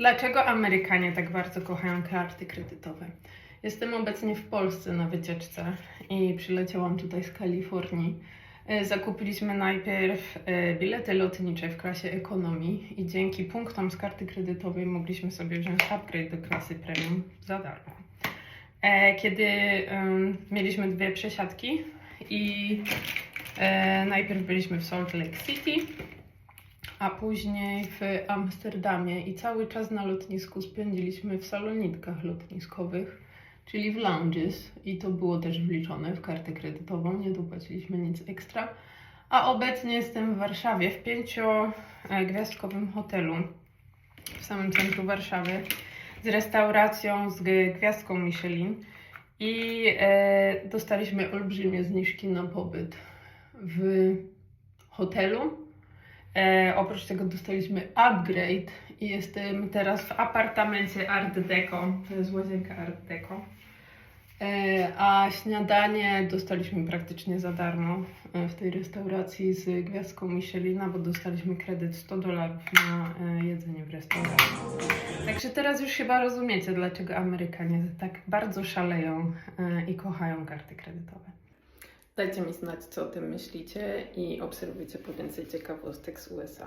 Dlaczego Amerykanie tak bardzo kochają karty kredytowe? Jestem obecnie w Polsce na wycieczce i przyleciałam tutaj z Kalifornii. E, Zakupiliśmy najpierw e, bilety lotnicze w klasie ekonomii i dzięki punktom z karty kredytowej mogliśmy sobie wziąć upgrade do klasy premium za darmo. E, Kiedy mieliśmy dwie przesiadki i najpierw byliśmy w Salt Lake City, a później w Amsterdamie i cały czas na lotnisku spędziliśmy w salonitkach lotniskowych, czyli w lounges i to było też wliczone w kartę kredytową, nie dopłaciliśmy nic ekstra. A obecnie jestem w Warszawie w pięciogwiazdkowym hotelu w samym centrum Warszawy z restauracją z gwiazdką Michelin i e, dostaliśmy olbrzymie zniżki na pobyt w hotelu. E, oprócz tego dostaliśmy upgrade i jestem teraz w apartamencie Art Deco. To jest łazienka Art Deco. E, a śniadanie dostaliśmy praktycznie za darmo e, w tej restauracji z gwiazdką Michelina, bo dostaliśmy kredyt 100 dolarów na e, jedzenie w restauracji. Także teraz już chyba rozumiecie, dlaczego Amerykanie tak bardzo szaleją e, i kochają karty kredytowe. Dajcie mi znać, co o tym myślicie i obserwujcie po więcej ciekawostek z USA.